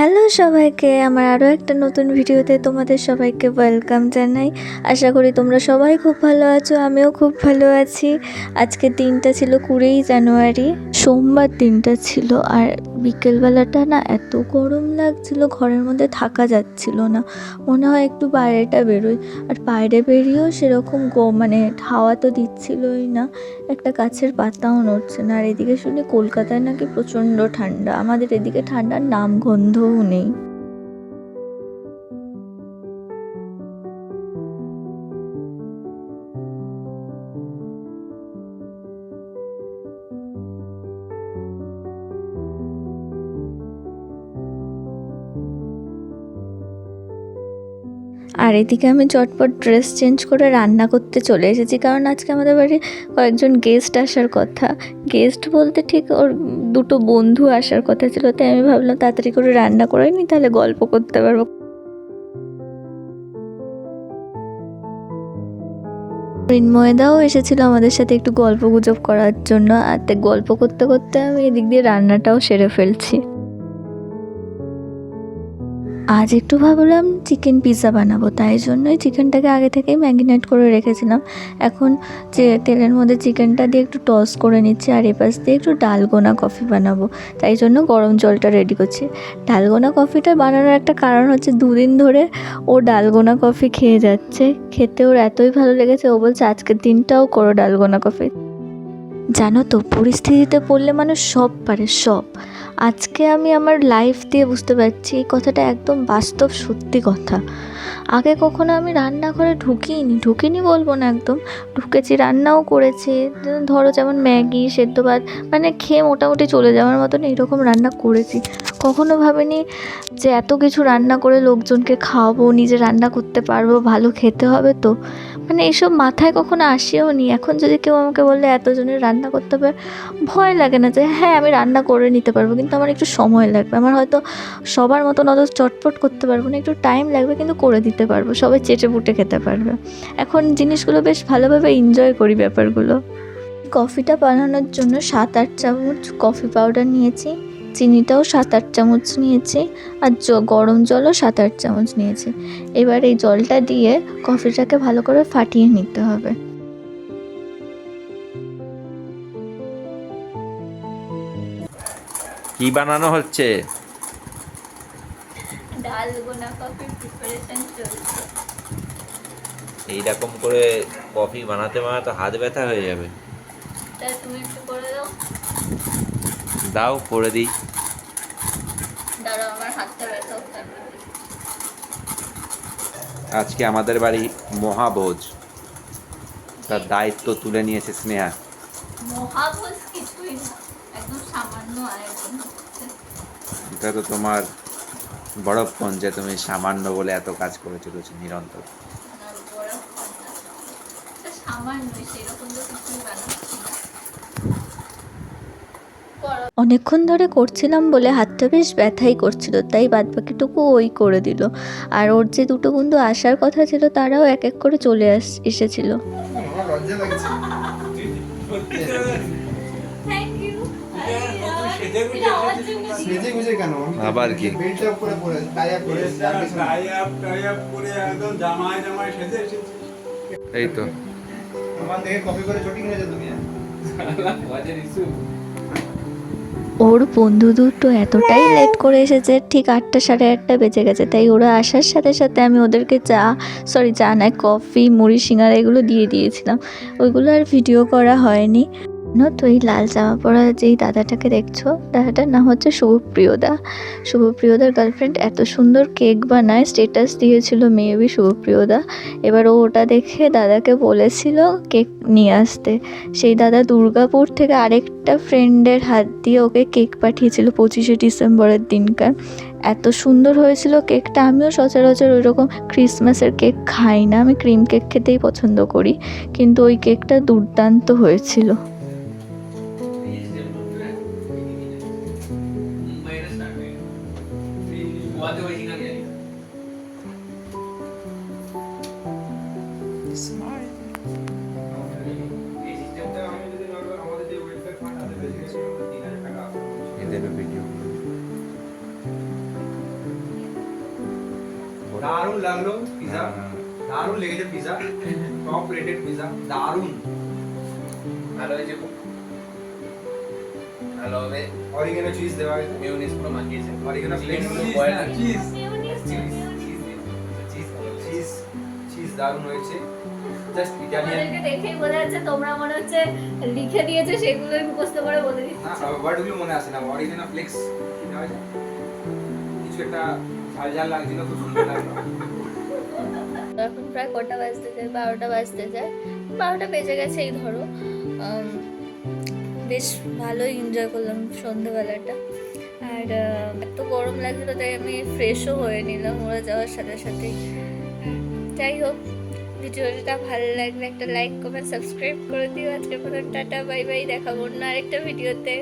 Hello সবাইকে, আমার আরও একটা নতুন ভিডিওতে তোমাদের সবাইকে ওয়েলকাম জানাই। আশা করি তোমরা সবাই খুব ভালো আছো, আমিও খুব ভালো আছি। আজকে দিনটা ছিল কুড়িই জানুয়ারি। সোমবার দিনটা ছিল আর বিকেলবেলাটা না এত গরম লাগছিল, ঘরের মধ্যে থাকা যাচ্ছিল না। মনে হয় একটু বাইরেটা বেরোই। আর বাইরে বেরিয়েও সেরকম গো মানে হাওয়া তো দিচ্ছিলই না। একটা গাছের পাতাও নড়ছে না। আর এদিকে শুনি কলকাতায় নাকি প্রচণ্ড ঠান্ডা। আমাদের এদিকে ঠান্ডার নাম গন্ধও নেই। আর এদিকে আমি চটপট ড্রেস চেঞ্জ করে রান্না করতে চলে এসেছি, কারণ আজকে আমাদের বাড়ি কয়েকজন গেস্ট আসার কথা। গেস্ট বলতে ঠিক ওর দুটো বন্ধু আসার কথা ছিল, তাই আমি ভাবলাম তাড়াতাড়ি করে রান্না করে নি তাহলে গল্প করতে পারব। মৃন্ময়দাও এসেছিল আমাদের সাথে একটু গল্প গুজব করার জন্য, আর গল্প করতে করতে আমি এদিক দিয়ে রান্নাটাও সেরে ফেলছি। আজ একটু ভাবলাম চিকেন পিৎজা বানাবো, তাই জন্যই চিকেনটাকে আগে থেকেই ম্যাগিনেট করে রেখেছিলাম। এখন যে তেলের মধ্যে চিকেনটা দিয়ে একটু টস করে নিচ্ছি, আর এপাশ দিয়ে একটু ডালগোনা কফি বানাবো। তাই জন্য গরম জলটা রেডি করছি। ডালগোনা কফিটা বানানোর একটা কারণ হচ্ছে দুদিন ধরে ও ডালগোনা কফি খেয়ে যাচ্ছে। খেতে ওর এতই ভালো লেগেছে, ও বলছে আজকের দিনটাও করো ডালগোনা কফি জানো তো, পরিস্থিতিতে পড়লে মানুষ সব পারে, সব। আজকে আমি আমার লাইফ দিয়ে বুঝতে পারছি এই কথাটা একদম বাস্তব, সত্যি কথা। আগে কখনো আমি রান্নাঘরে ঢুকিনি ঢুকিনি বলব না একদম। ঢুকেছি, রান্নাও করেছি, ধরো যেমন ম্যাগি, সেদ্ধ ভাত মানে খেয়ে মোটামুটি চলে যাওয়ার মতন এইরকম রান্না করেছি। কখনো ভাবিনি যে এত কিছু রান্না করে লোকজনকে খাওয়াবো, নিজে রান্না করতে পারব, ভালো খেতে হবে তো। মানে এইসব মাথায় কখনো আসেও নি। এখন যদি কেউ আমাকে বললে এতজনের রান্না করতে হবে, ভয় লাগে না যে হ্যাঁ আমি রান্না করে নিতে পারব। কিন্তু আমার একটু সময় লাগবে। আমার হয়তো সবার মতন অত চটপট করতে পারব না, একটু টাইম লাগবে, কিন্তু করে দিতে পারব। সবাই চেটে পুটে খেতে পারবে। এখন জিনিসগুলো বেশ ভালোভাবে এনজয় করি ব্যাপারগুলো। কফিটা বানানোর জন্য সাত আট চামচ কফি পাউডার নিয়েছি। চিনিটাও সাত আট চামচ নিয়েছি আর জ গরম জলও সাত আট চামচ নিয়েছি। এবার এই জলটা দিয়ে কফিটাকে ভালো করে ফাটিয়ে নিতে হবে। কি বানানো হচ্ছে? প্রিপারেশন চলছে। এইরকম করে কফি বানাতে বানাতে হাত ব্যথা হয়ে যাবে। তা তুমি একটু করে দাও। দাও করে দিই। আজকে আমাদের বাড়ি মহাভোজ। তার দায়িত্ব তুলে নিয়েছে স্নেহা। মহাভোজ কিছুই না একদম সামান্য আয়োজন এটা তো তোমার বড় ফোন যে তুমি সামান্য বলে এত কাজ করে চলেছো নিরন্তর। সামান্য সেরকম তো কিছুই বানাচ্ছি না। অনেকক্ষণ ধরে করছিলাম বলে হাতটা বেশ ব্যথাই করছিল তাই বাদবাকিটুকু ওই করে দিল। আর ওর যে দুটো বন্ধু আসার কথা ছিল তারাও এক এক করে চলে আস এসেছিল। আবার কি? এই তো। কপি করে ওর বন্ধু দুটো এতটাই লেট করে এসেছে ঠিক আটটা সাড়ে আটটা বেজে গেছে। তাই ওরা আসার সাথে সাথে আমি ওদেরকে চা সরি চা নয় কফি মুড়ি সিঙ্গারা এগুলো দিয়ে দিয়েছিলাম। ওইগুলো আর ভিডিও করা হয়নি। জানো তো এই লাল জামা পরা যেই দাদাটাকে দেখছ, দাদাটার নাম হচ্ছে শুভপ্রিয়দা। শুভপ্রিয়দার গার্লফ্রেন্ড এত সুন্দর কেক বানায় স্টেটাস দিয়েছিল মেবি শুভপ্রিয়দা। এবার ও ওটা দেখে দাদাকে বলেছিল কেক নিয়ে আসতে। সেই দাদা দুর্গাপুর থেকে আরেকটা ফ্রেন্ডের হাত দিয়ে ওকে কেক পাঠিয়েছিল পঁচিশে ডিসেম্বরের দিনকার। এত সুন্দর হয়েছিল কেকটা আমিও সচরাচর ওই রকম ক্রিসমাসের কেক খাই না, আমি ক্রিম কেক খেতেই পছন্দ করি। কিন্তু ওই কেকটা দুর্দান্ত হয়েছিল। দারুণ লাগল পিজা হ্যাঁ। দারুণ লেগেছে পিজা টপ রেটেড পিজা দারুণ। ভালো হয়েছে খুব। ভালো হবে। অরিগেনো চিজ দেওয়া হয়েছে। মেয়োনিজ পুরো মাখিয়েছে। Oregano flakes cheese cheese cheese cheese দারুণ হয়েছে। জাস্ট ইটালিয়ান দেখেই বোঝা যাচ্ছে তোমরা মনে হচ্ছে লিখে দিয়েছে সেগুলোই মুখস্থ করে বলে দিচ্ছি। না ওয়ার্ডগুলো মনে আসে না। অরিগেনো ফ্লেক্স হয়েছে কিছু একটা ঝাল লাগছিল, খুব সুন্দর লাগল। এখন প্রায় কটা বাজতে যায়, বারোটা বাজতে যায়। বারোটা বেজে গেছে এই ধরো। বেশ ভালোই এনজয় করলাম সন্ধ্যেবেলাটা আর এত গরম লাগছিল, তাই আমি ফ্রেশও হয়ে নিলাম ওরা যাওয়ার সাথে সাথেই যাই হোক, ভিডিওটা ভালো লাগলে একটা লাইক কমেন্ট সাবস্ক্রাইব করে দিও। আজকে মতো টাটা বাই বাই দেখাবো অন্য আরেকটা ভিডিওতে